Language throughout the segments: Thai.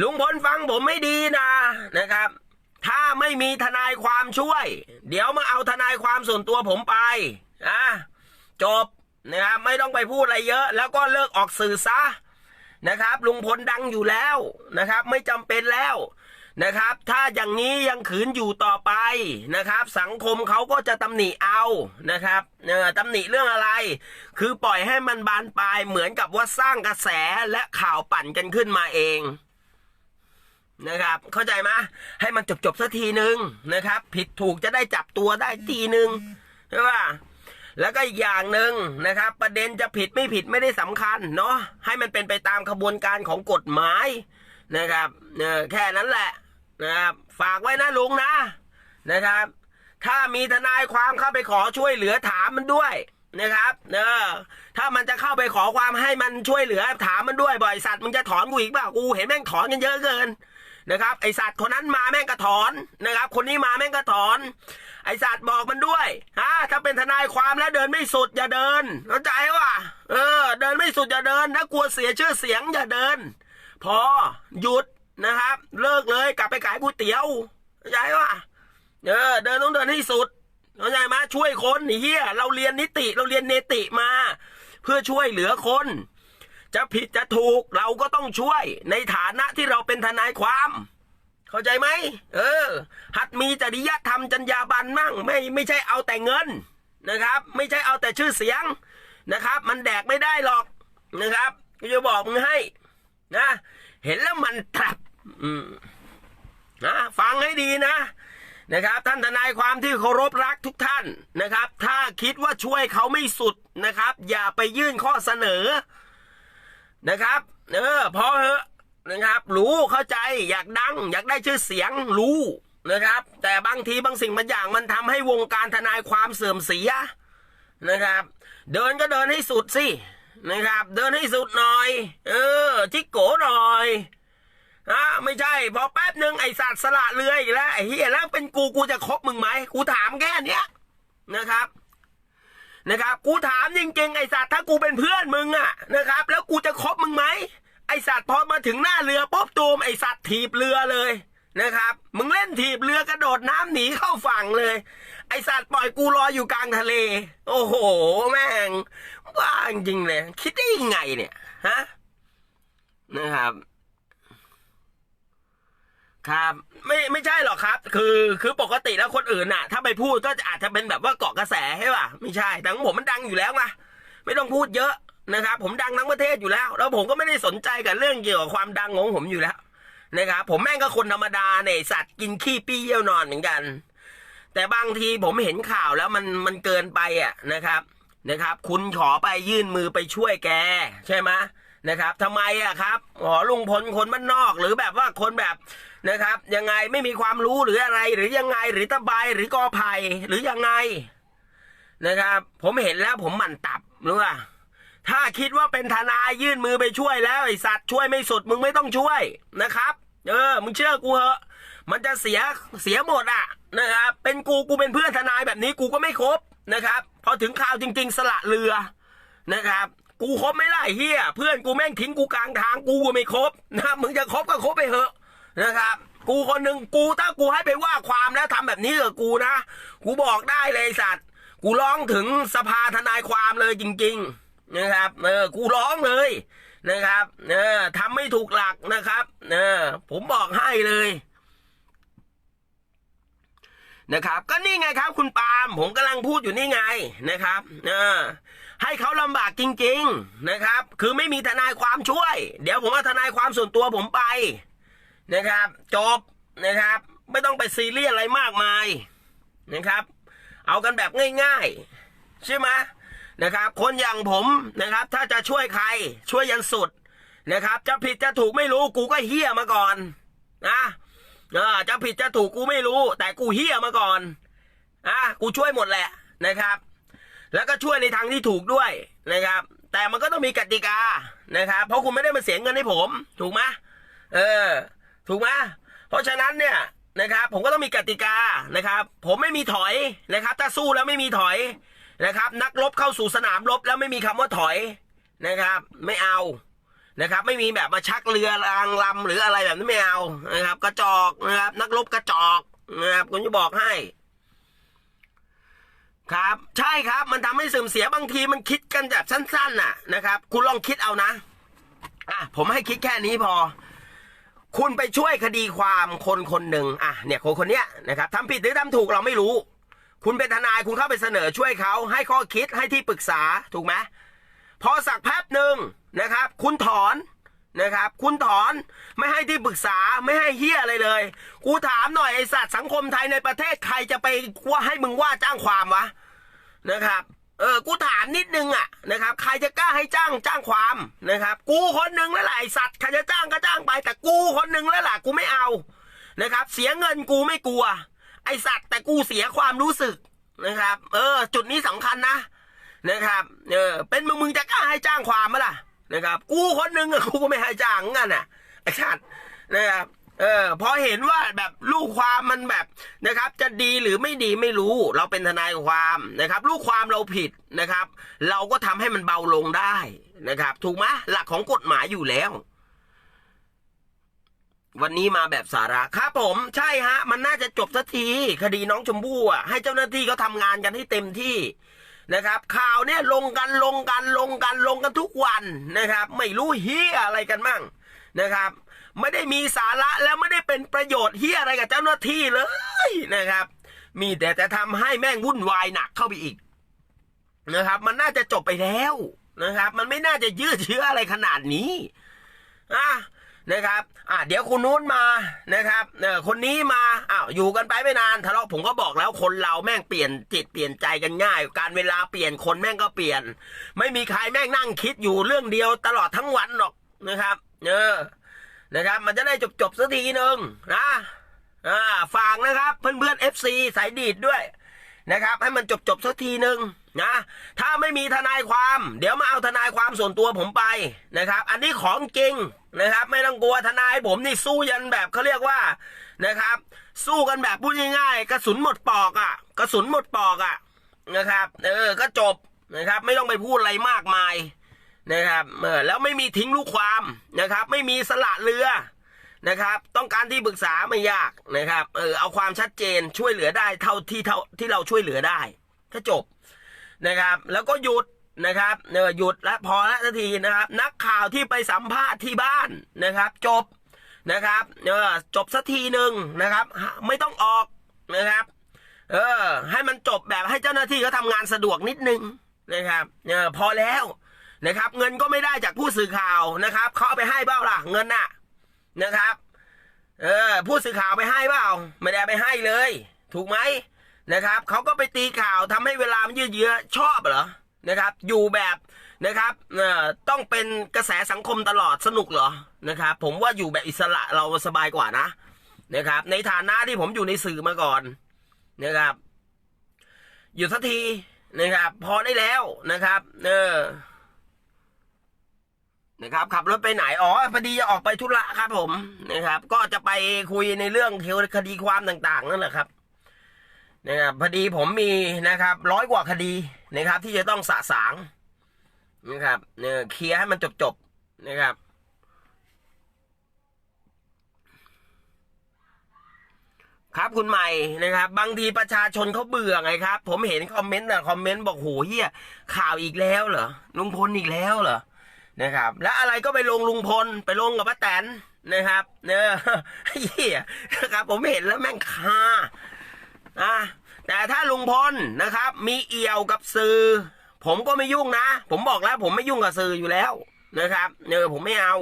ลุงพลฟังผมไม่ดีนะนะครับ ถ้าไม่มีทนายความช่วย เดี๋ยวมาเอาทนายความส่วนตัวผมไปนะจบนะครับไม่ต้องไปพูดอะไรเยอะ แล้วก็เลิกออกสื่อซะนะครับ ลุงพลดังอยู่แล้วนะครับ ไม่จำเป็นแล้วนะครับ ถ้าอย่างนี้ยังขืนอยู่ต่อไปนะครับ สังคมเขาก็จะตำหนิเอานะครับเออตำหนิเรื่องอะไร คือปล่อยให้มันบานปลายเหมือนกับว่าสร้างกระแสและข่าวปั่นกันขึ้นมาเอง นะครับ เข้าใจไหมให้มันจบจบสักทีหนึ่งนะครับ ผิดถูกจะได้จับตัวได้ทีหนึ่งใช่ป่ะแล้วก็อีกอย่างหนึ่งนะครับ ประเด็นจะผิดไม่ผิดไม่ได้สำคัญเนาะให้มันเป็นไปตามขบวนการของกฎหมายนะครับเออแค่นั้นแหละนะครับฝากไว้นะลุงนะนะครับ ถ้ามีทนายความเข้าไปขอช่วยเหลือถามมันด้วยนะครับเออถ้ามันจะเข้าไปขอความให้มันช่วยเหลือถามมันด้วยบ่อยสัตว์มึงจะถอนกูอีกเปล่ากูเห็นแม่งถอนกันเยอะเกิน นะครับ ไอสัตว์คนนั้นมาแม่งก็ถอนนะครับ คนนี้มาแม่งก็ถอน ไอสัตว์บอกมันด้วยฮะถ้าเป็นทนายความแล้วเดินไม่สุดอย่าเดินเข้าใจว่ะเออ เดินไม่สุดอย่าเดินถ้ากลัวเสียชื่อเสียงอย่าเดิน พอหยุดนะครับ เลิกเลยกลับไปขายก๋วยเตี๋ยวเข้าใจว่ะเออ เดินต้องเดินให้สุดเข้าใจไหมช่วยคนเฮียเราเรียนนิติเราเรียนเนติมา เพื่อช่วยเหลือคน จะผิดจะถูกเราก็ต้องช่วย ในฐานะที่เราเป็นทนายความ เข้าใจไหมเออ หัดมีจริยธรรมจรรยาบรรณมั่ง ไม่ไม่ใช่เอาแต่เงินนะครับ ไม่ใช่เอาแต่ชื่อเสียงนะครับ มันแดกไม่ได้หรอกนะครับก็จะบอกมึงให้นะ เห็นแล้วมันตรับอืมนะฟังให้ดีนะนะครับ ท่านทนายความที่เคารพรักทุกท่านนะครับ ถ้าคิดว่าช่วยเขาไม่สุดนะครับ อย่าไปยื่นข้อเสนอ นะครับ เออพอเหอะนะครับ รู้เข้าใจอยากดัง อยากได้ชื่อเสียงรู้นะครับ แต่บางทีบางสิ่งบางอย่างมันทำให้วงการทนายความเสื่อมเสียนะครับ เดินก็เดินให้สุดสินะครับ เดินให้สุดหน่อย เออจิกโกหน่อยอะไม่ใช่ พอแป๊บหนึ่งไอสัตว์สละเรืออีกแล้วไอเฮียแล้วเป็นกูกูจะคบมึงไหมกูถามแค่เนี้ยนะครับ นะครับ กูถามจริงๆไอสัตว์ถ้ากูเป็นเพื่อนมึงอะนะครับ แล้วกูจะคบมึงไหมไอสัตว์พอมาถึงหน้าเรือปุ๊บตูมไอสัตว์ถีบเรือเลยนะครับ มึงเล่นถีบเรือกระโดดน้ำหนีเข้าฝั่งเลย ไอสัตว์ปล่อยกูลออยู่กลางทะเล โอ้โห แม่งว่าจริงเลย คิดได้ยังไงเนี่ย ฮะ นะครับ ครับไม่ไม่ใช่หรอกครับ คือคือปกติแล้วคนอื่นน่ะ ถ้าไปพูดก็อาจจะเป็นแบบว่าเกาะกระแสใช่ป่ะไม่ใช่แต่ของผมมันดังอยู่แล้วไงไม่ต้องพูดเยอะนะครับ ผมดังทั้งประเทศอยู่แล้ว แล้วผมก็ไม่ได้สนใจกับเรื่องเกี่ยวกับความดังของผมอยู่แล้วนะครับผมแม่งก็คนธรรมดาเนี่ยสัตว์กินขี้ปี้เยี่ยวนอนเหมือนกัน แต่บางทีผมเห็นข่าวแล้วมันมันเกินไปอะนะครับนะครับ คุณขอไปยื่นมือไปช่วยแก ใช่ไหมนะครับทำไมอะครับอ๋อลุงพลคนบ้านนอกหรือแบบว่าคนแบบ นะครับ ยังไงไม่มีความรู้หรืออะไร หรือยังไงหรือตะไบหรือกอไผ่หรือยังไงนะครับ ผมเห็นแล้วผมหมั่นตับรู้ป่ะถ้าคิดว่าเป็นทนายยื่นมือไปช่วยแล้วไอสัตว์ช่วยไม่สุดมึงไม่ต้องช่วยนะครับ เออ มึงเชื่อกูเหอะมันจะเสียเสียหมดอะนะครับเป็นกูกูเป็นเพื่อนทนายแบบนี้กูก็ไม่ครบนะครับพอถึงข่าวจริง ๆ สละเรือนะครับ กูครบไม่ได้เฮียเพื่อนกูแม่งทิ้งกูกลางทางกูก็ไม่ครบนะมึงจะครบก็ครบไปเถอะ นะครับ กูคนหนึ่งกูถ้ากูให้ไปว่าความแล้วทำแบบนี้กับกูนะ กูบอกได้เลยสัตว์ กูร้องถึงสภาทนายความเลยจริง ๆ นะครับ เออ กูร้องเลยนะครับ เออทำไม่ถูกหลักนะครับ เออ ผมบอกให้เลยนะครับ ก็นี่ไงครับคุณปาล์มผมกำลังพูดอยู่นี่ไงนะครับเออให้เขาลำบากจริง ๆนะครับ คือไม่มีทนายความช่วย เดี๋ยวผมเอาทนายความส่วนตัวผมไป นะครับ จบนะครับ ไม่ต้องไปซีเรียสอะไรมากมายนะครับ เอากันแบบง่ายๆ ใช่ไหมนะครับ คนอย่างผมนะครับ ถ้าจะช่วยใครช่วยยันสุดนะครับ จะผิดจะถูกไม่รู้กูก็เฮี้ยมาก่อนนะเออจะผิดจะถูกกูไม่รู้ แต่กูเฮี้ยมาก่อนอะกูช่วยหมดแหละนะครับ แล้วก็ช่วยในทางที่ถูกด้วยนะครับ แต่มันก็ต้องมีกติกานะครับ เพราะคุณไม่ได้มาเสียเงินให้ผม ถูกไหมเออ ถูกไหมเพราะฉะนั้นเนี่ยนะครับ ผมก็ต้องมีกติกานะครับ ผมไม่มีถอยนะครับ ถ้าสู้แล้วไม่มีถอยนะครับ นักรบเข้าสู่สนามรบแล้วไม่มีคำว่าถอยนะครับ ไม่เอานะครับ ไม่มีแบบมาชักเรือรางลำหรืออะไรแบบนี้ไม่เอานะครับ กระจอกนะครับ นักรบกระจอกนะครับผมจะบอกให้ครับใช่ครับมันทำให้เสื่อมเสียบางทีมันคิดกันแบบสั้นๆน่ะนะครับ คุณลองคิดเอานะอะผมให้คิดแค่นี้พอ คุณไปช่วยคดีความคนคนหนึ่งอะเนี่ยคนคนเนี้ยนะครับทำผิดหรือทำถูกเราไม่รู้ คุณเป็นทนายคุณเข้าไปเสนอช่วยเขาให้ข้อคิดให้ที่ปรึกษาถูกไหมพอสักแป๊บหนึ่งนะครับ คุณถอนนะครับ คุณถอนไม่ให้ที่ปรึกษาไม่ให้เฮียอะไรเลย กูถามหน่อยไอสัตว์สังคมไทยในประเทศใครจะไปว่าให้มึงว่าจ้างความวะนะครับ เออ กูถามนิดนึงอะนะครับ ใครจะกล้าให้จ้างจ้างความนะครับ กูคนหนึ่งแล้วแหละไอสัตว์ใครจะจ้างก็จ้างไป แต่กูคนหนึ่งแล้วแหละกูไม่เอานะครับ เสียเงินกูไม่กลัว ไอสัตว์แต่กูเสียความรู้สึกนะครับ เออ จุดนี้สำคัญนะนะครับ เออ เป็นมึงมึงจะกล้าให้จ้างความไหมล่ะนะครับ กูคนหนึ่งอะกูก็ไม่ให้จ้างงั้นน่ะไอสัตว์นะครับเออพอเห็นว่าแบบลูกความมันแบบ นะครับ จะดีหรือไม่ดีไม่รู้ เราเป็นทนายความนะครับ ลูกความเราผิดนะครับ เราก็ทำให้มันเบาลงได้นะครับ ถูกไหมหลักของกฎหมายอยู่แล้ว วันนี้มาแบบสาระครับผม ใช่ฮะ มันน่าจะจบสักที คดีน้องชมพู่อะให้เจ้าหน้าที่เขาทำงานกันให้เต็มที่นะครับ ข่าวเนี่ยลงกันลงกันลงกันลงกันทุกวันนะครับ ไม่รู้เฮียอะไรกันมั่งนะครับ ไม่ได้มีสาระแล้วไม่ได้เป็นประโยชน์เฮียอะไรกับเจ้าหน้าที่เลยนะครับ มีแต่จะทำให้แม่งวุ่นวายหนักเข้าไปอีกนะครับ มันน่าจะจบไปแล้วนะครับ มันไม่น่าจะยืดเชื้ออะไรขนาดนี้อะนะครับอะเดี๋ยวคนนู้นมานะครับเออคนนี้มาอ้าวอยู่กันไปไม่นานทะเลาะผมก็บอกแล้วคนเราแม่งเปลี่ยนจิตเปลี่ยนใจกันง่าย การเวลาเปลี่ยนคนแม่งก็เปลี่ยน ไม่มีใครแม่งนั่งคิดอยู่เรื่องเดียวตลอดทั้งวันหรอกนะครับ เออ นะครับ มันจะได้จบจบสักทีหนึ่งนะอ่าฝากนะครับเพื่อนเพื่อนเอฟซีสายดีดด้วยนะครับ ให้มันจบจบสักทีหนึ่งนะถ้าไม่มีทนายความ เดี๋ยวมาเอาทนายความส่วนตัวผมไปนะครับ อันนี้ของจริงนะครับ ไม่ต้องกลัวทนายผมนี่สู้ยันแบบเขาเรียกว่านะครับ สู้กันแบบพูดง่ายๆกระสุนหมดปอกอะ่ะ กระสุนหมดปอกอะ่ะนะครับ เออก็จบนะครับ ไม่ต้องไปพูดอะไรมากมาย นะครับเออแล้วไม่มีทิ้งลูกความนะครับ ไม่มีสละเรือนะครับ ต้องการที่ปรึกษาไม่ยากนะครับ เออเอาความชัดเจนช่วยเหลือได้เท่าที่เท่าที่เราช่วยเหลือได้ก็จบนะครับ แล้วก็หยุดนะครับเออหยุดและพอละสักทีนะครับ นักข่าวที่ไปสัมภาษณ์ที่บ้านนะครับ จบนะครับเออจบสักทีหนึ่งนะครับ ไม่ต้องออกนะครับ เออ ให้มันจบแบบให้เจ้าหน้าที่เขาทำงานสะดวกนิดนึงนะครับ เออพอแล้ว นะครับ เงินก็ไม่ได้จากผู้สื่อข่าวนะครับเขาเอาไปให้เปล่าล่ะ เงินน่ะนะครับ เออผู้สื่อข่าวไปให้เปล่าไม่ได้ไปให้เลย ถูกไหมนะครับเขาก็ไปตีข่าวทำให้เวลามันยืดเยื้อชอบเหรอนะครับ อยู่แบบนะครับเอ่อต้องเป็นกระแสสังคมตลอดสนุกเหรอนะครับ ผมว่าอยู่แบบอิสระเราสบายกว่านะนะครับ ในฐานะที่ผมอยู่ในสื่อมาก่อนนะครับ อยู่สักทีนะครับ พอได้แล้วนะครับ เออ นะครับ ขับรถไปไหน อ๋อพอดีจะออกไปธุระครับผมนะครับ ก็จะไปคุยในเรื่องเกี่ยวกับคดีความต่างๆนั่นแหละครับนะครับพอดีผมมีนะครับ ร้อยกว่าคดีนะครับ ที่จะต้องสะสางนะครับเนี่ยเคลียร์ให้มันจบๆนะครับครับคุณใหม่นะครับ บางทีประชาชนเขาเบื่อไงครับ ผมเห็นคอมเมนต์นะคอมเมนต์บอกโหเฮียข่าวอีกแล้วเหรอลุงพลอีกแล้วเหรอ นะครับ แล้วอะไรก็ไปลงลุงพลไปลงกับป้าแตนนะครับเนอเหี้ยนะครับ ผมเห็นแล้วแม่งคาอะแต่ถ้าลุงพลนะครับ มีเอี่ยวกับสื่อ ผมก็ไม่ยุ่งนะ ผมบอกแล้ว ผมไม่ยุ่งกับสื่ออยู่แล้วนะครับเนอผมไม่เอา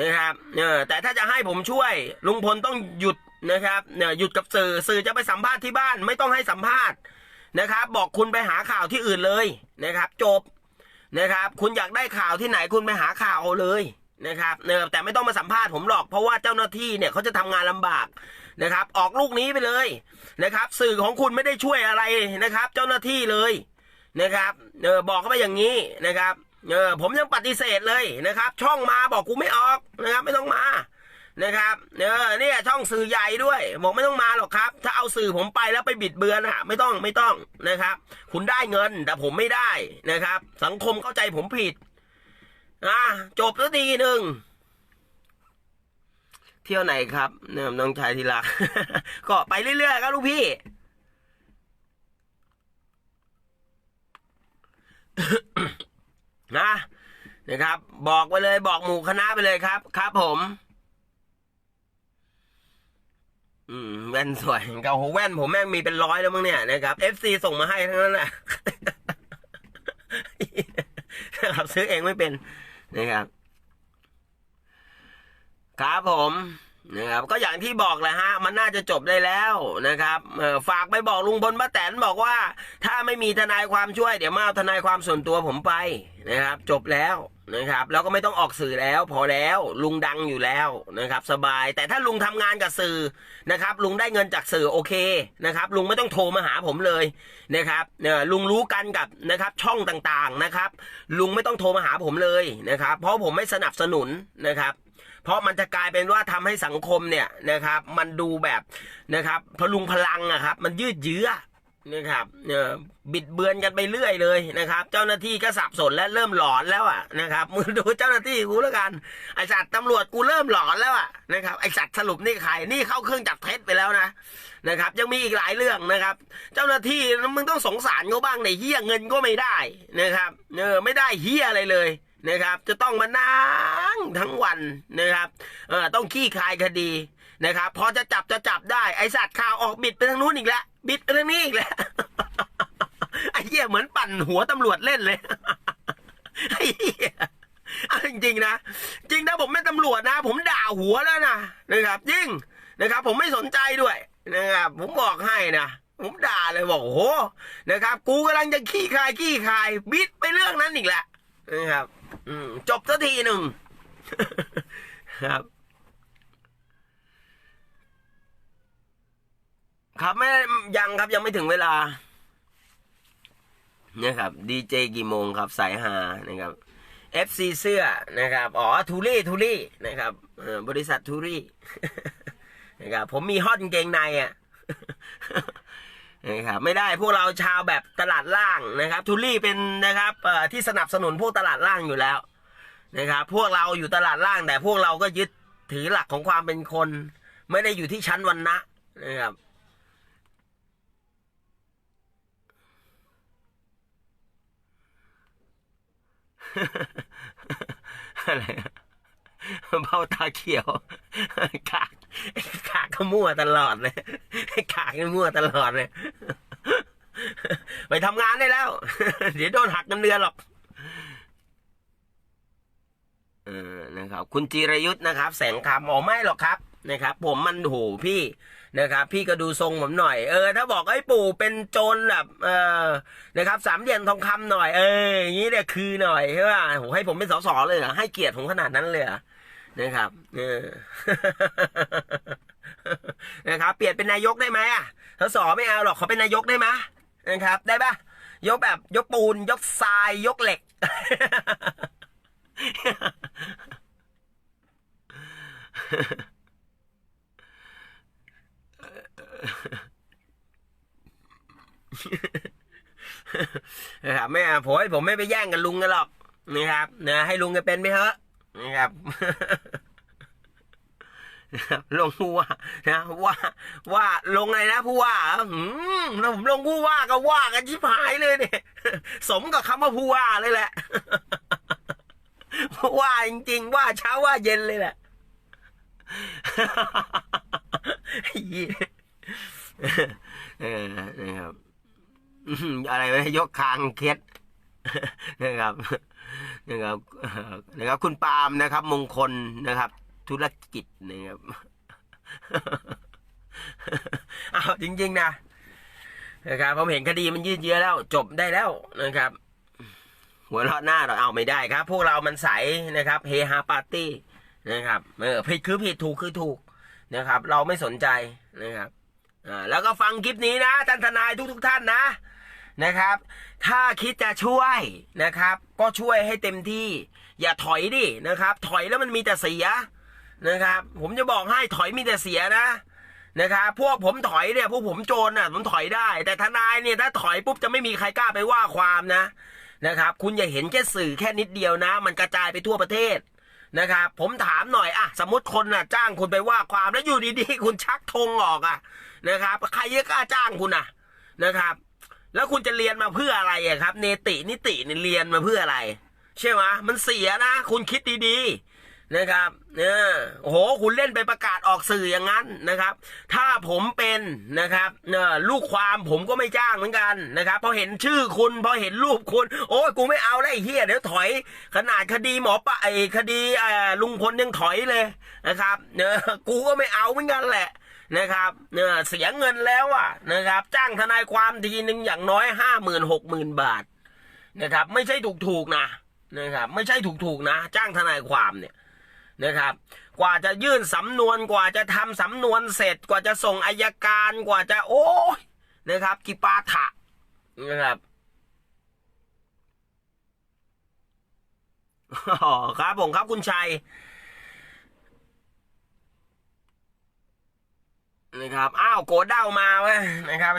นะครับเนอแต่ถ้าจะให้ผมช่วย ลุงพลต้องหยุดนะครับเนอหยุดกับสื่อสื่อจะไปสัมภาษณ์ที่บ้าน ไม่ต้องให้สัมภาษณ์นะครับ บอกคุณไปหาข่าวที่อื่นเลยนะครับ จบ นะครับ คุณอยากได้ข่าวที่ไหนคุณไปหาข่าวเอาเลยนะครับเนอแต่ไม่ต้องมาสัมภาษณ์ผมหรอกเพราะว่าเจ้าหน้าที่เนี่ยเขาจะทำงานลำบากนะครับ ออกลูกนี้ไปเลยนะครับ สื่อของคุณไม่ได้ช่วยอะไรนะครับ เจ้าหน้าที่เลยนะครับเออบอกเขาไปอย่างนี้นะครับเออผมยังปฏิเสธเลยนะครับ ช่องมาบอกกูไม่ออกนะครับ ไม่ต้องมา นะครับเออเนี่ยช่องสื่อใหญ่ด้วยบอกไม่ต้องมาหรอกครับ ถ้าเอาสื่อผมไปแล้วไปบิดเบือนอะไม่ต้องไม่ต้องนะครับ คุณได้เงินแต่ผมไม่ได้นะครับ สังคมเข้าใจผมผิดอะจบสักทีหนึ่งเที่ยวไหนครับเนี่ยน้องชายที่รักก็ไปเรื่อยๆครับลูกพี่นะนะครับ บอกไปเลยบอกหมู่คณะไปเลยครับ ครับผม อืมแว่นสวยเก่าโหแว่นผมแม่งมีเป็นร้อยแล้วมั้งเนี่ยนะครับ FC ส่งมาให้ทั้งนั้นแหละนะครับซื้อเองไม่เป็นนะครับครับผม นะครับก็อย่างที่บอกแหละฮะมันน่าจะจบได้แล้วนะครับฝากไปบอกลุงพลป้าแตนบอกว่า ถ้าไม่มีทนายความช่วยเดี๋ยวมาเอาทนายความส่วนตัวผมไปนะครับ จบแล้วนะครับ แล้วก็ไม่ต้องออกสื่อแล้ว พอแล้วลุงดังอยู่แล้วนะครับ สบาย แต่ถ้าลุงทำงานกับสื่อนะครับ ลุงได้เงินจากสื่อโอเคนะครับ ลุงไม่ต้องโทรมาหาผมเลยนะครับเนี่ยลุงรู้กันกับนะครับช่องต่างๆนะครับ ลุงไม่ต้องโทรมาหาผมเลยนะครับ เพราะผมไม่สนับสนุนนะครับ เพราะมันจะกลายเป็นว่าทำให้สังคมเนี่ยนะครับ มันดูแบบนะครับพลุงพลังอะครับ มันยืดเยื้อนะครับเออบิดเบือนกันไปเรื่อยเลยนะครับ เจ้าหน้าที่ก็สับสนและเริ่มหลอนแล้วอะนะครับมึงดูเจ้าหน้าที่กูแล้วกันไอสัตว์ตำรวจกูเริ่มหลอนแล้วอะนะครับไอสัตว์สรุปนี่ใครนี่เข้าเครื่องจับเท็จไปแล้วนะนะครับ ยังมีอีกหลายเรื่องนะครับ เจ้าหน้าที่มึงต้องสงสารเขาบ้างในเฮียเงินก็ไม่ได้นะครับเออไม่ได้เฮียอะไรเลย นะครับ จะต้องมานั่งทั้งวันนะครับเออต้องขี้คายคดีนะครับพอจะจับจะจับได้ไอสัตว์ข่าวออกบิดไปทางนู้นอีกแล้วบิดไปทางนี้อีกแล้วไอ้เหี้ยเหมือนปั่นหัวตำรวจเล่นเลยไอ้เหี้ยเอาจริงๆนะจริงนะผมเป็นตำรวจนะ ผมด่าหัวแล้วนะนะครับจริงนะครับ ผมไม่สนใจด้วยนะครับผมบอกให้นะผมด่าเลยบอกโอ้โหนะครับ กูกำลังจะขี้คายขี้คายบิดไปเรื่องนั้นอีกแหละนะครับ อืม จบสักทีหนึ่งครับ ครับไม่ยังครับยังไม่ถึงเวลาเนี่ยครับดีเจกี่โมงครับสายหานะครับ FC เสื้อนะครับ อ๋อทูรี่ทูรี่นะครับบริษัททูรี่นะครับผมมีฮอตกางเกงในอะ นะครับไม่ได้พวกเราชาวแบบตลาดล่างนะครับทูรี่เป็นนะครับที่สนับสนุนพวกตลาดล่างอยู่แล้วนะครับพวกเราอยู่ตลาดล่างแต่พวกเราก็ยึดถือหลักของความเป็นคน ไม่ได้อยู่ที่ชั้นวันนะนะครับอะไรเบ้าตาเขียว กากกากก็มั่วตลอดเลย กากก็มั่วตลอดเลยไปทำงานได้แล้ว เดี๋ยวโดนหักเงินเดือนหรอกเออนะครับ คุณจิรยุทธ์นะครับ แสงคำอ๋อไม่หรอกครับนะครับ ผมมันโหพี่นะครับ พี่ก็ดูทรงผมหน่อย เออ ถ้าบอกไอ้ปู่เป็นโจรแบบเออนะครับสามเหลี่ยมทองคำหน่อย เอออย่างนี้เนี่ยคือหน่อยใช่ป่ะโหให้ผมเป็นสสเลยเหรอให้เกียรติผมขนาดนั้นเลยเหรอนะครับ เออ นะครับ เปลี่ยนเป็นนายกได้ไหมอะสสไม่เอาหรอกเขอเป็นนายกได้ไหมนะครับ ได้ปะยกแบบยกปูน ยกทราย ยกเหล็ก นะครับไม่เอาผมผมไม่ไปแย่งกับลุงกันหรอกนะครับนะให้ลุงกันเป็นไปเถอะนะครับนะครับ ลงผู้ว่านะว่าว่าลงอะไรนะผู้ว่าหืมแล้วผมลงผู้ว่าก็ว่ากันชิบหายเลยเนี่ยสมกับคำว่าผู้ว่าเลยแหละว่าจริงๆว่าเช้าว่าเย็นเลยแหละไอ้เหี้ยเออนะครับอะไรวะยกคางเคล็ดนะครับนะครับนะครับคุณปาล์มนะครับ มงคลนะครับ ธุรกิจนะครับเอาจริง ๆ นะนะครับผมเห็นคดีมันยืดเยื้อแล้ว จบได้แล้วนะครับ หัวเราะหน้าเราเอาไม่ได้ครับ พวกเรามันใสนะครับเฮฮาปาร์ตี้นะครับเออผิดคือผิดถูกคือถูกนะครับ เราไม่สนใจนะครับอ่าแล้วก็ฟังคลิปนี้นะท่านทนายทุกๆท่านนะนะครับ ถ้าคิดจะช่วยนะครับ ก็ช่วยให้เต็มที่ อย่าถอยดินะครับ ถอยแล้วมันมีแต่เสีย นะครับ ผมจะบอกให้ถอยมีแต่เสียนะนะครับพวกผมถอยเนี่ยพวกผมโจรน่ะผมถอยได้ แต่ทนายเนี่ยถ้าถอยปุ๊บจะไม่มีใครกล้าไปว่าความนะนะครับ คุณอย่าเห็นแค่สื่อแค่นิดเดียวนะ มันกระจายไปทั่วประเทศนะครับ ผมถามหน่อยอะสมมติคนน่ะ จ้างคุณไปว่าความแล้วอยู่ดีๆคุณชักธงออกอะนะครับ ใครจะกล้าจ้างคุณอะนะครับ แล้วคุณจะเรียนมาเพื่ออะไรอะครับ เนตินิติเนี่ยเรียนมาเพื่ออะไรใช่ไหมมันเสียนะ คุณคิดดีๆ นะครับเนี่ยโอ้โหคุณเล่นไปประกาศออกสื่ออย่างนั้นนะครับ ถ้าผมเป็นนะครับเอ่อลูกความผมก็ไม่จ้างเหมือนกันนะครับพอเห็นชื่อคุณพอเห็นรูปคุณ โอ้ยกูไม่เอาแล้วไอ้เฮียเดี๋ยวถอย ขนาดคดีหมอปะไอ้คดีเออลุงพลยังถอยเลยนะครับเนอะกูก็ไม่เอาเหมือนกันแหละนะครับเนี่ยเสียเงินแล้วอะนะครับ จ้างทนายความทีหนึ่งอย่างน้อยห้าหมื่นหกหมื่นบาทนะครับ ไม่ใช่ถูกถูกๆนะนะครับ ไม่ใช่ถูกถูกๆนะ จ้างทนายความเนี่ย นะครับ กว่าจะยื่นสำนวนกว่าจะทำสำนวนเสร็จกว่าจะส่งอายการกว่าจะโอ้ยนะครับกิปาถะนะครับอครับผมครับคุณชัยนะครับ อ้าวโกดเด้ามาเว้ยนะครับ